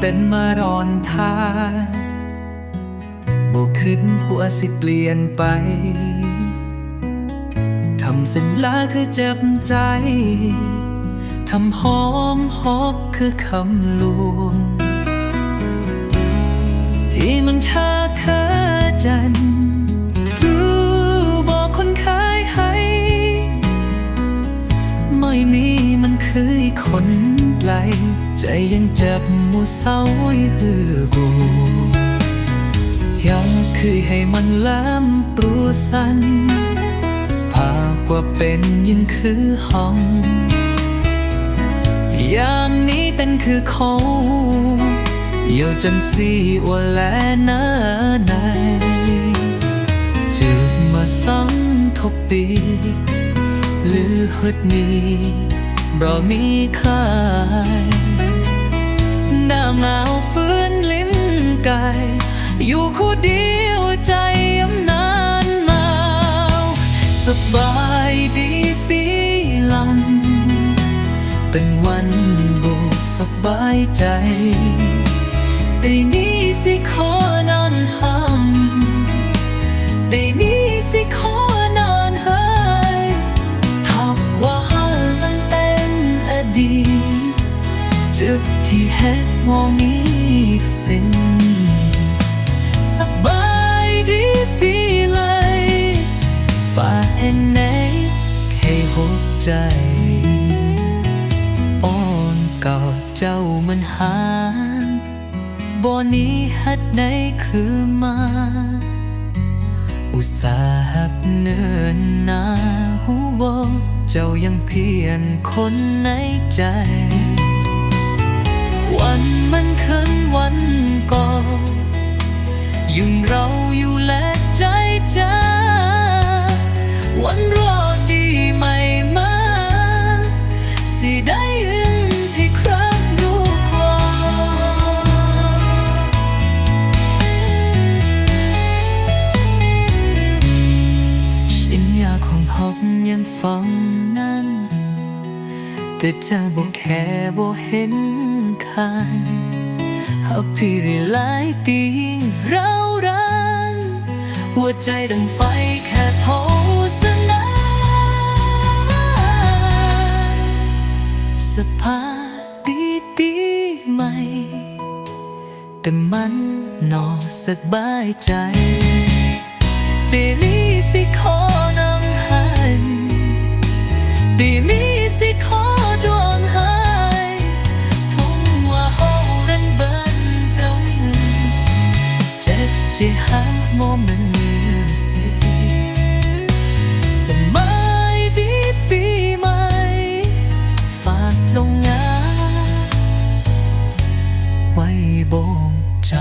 เป็นมารอนทาบ่ขึ้นหัวสิเปลี่ยนไปทำสัญลาคือเจ็บใจทำหอมหอบคือคำลวง ที่มันชาเธอจัน ใจยังเจ็บมูเศร้าฮือกูยากคือให้มันแหลมปรูสันภาพว่าเป็นยิ่งคือห้องอย่างนี้เป็นคือเขาอยู่จนสีว่าแลนาในจึงมาสังทบปีหรือหดนี้เรามีค่าย หนาวฟื้นลิ้นไกายอยู่คู่เดียวใจยำนานหนาวสบายดีปีลันเป็นวันบุกสบายใจได้นี้สิขอนอนห้ำได้นี้ จุดที่เฮ็ดมองมีอีกสิ่งสบายดีปีเลยฝ่ากแอนไหนให้หัวใจอ้อนเก่าเจ้ามันหาบ่นี้ฮัดใดคือมาอุตสาหักเนินนาหูบอกเจ้ายังเพียนคนในใจ วันมันคืนวันก่อนยุ่งเราอยู่และใจจ้าวันรอดีไม่มาสิได้ยินให้ครั้งรู้ความชินยากของหอบยังฟังนั้น แต่เธอบ่แค่บ่เห็น kan Hampirilah ting rauran Wajah dan fight had holes สภาพดีดีใหม่ แต่มันนอสบายใจเดลี่สิขอนำหันเดล moment music สมัดีปีหม่ฝากลงงาไว้บ่งใจ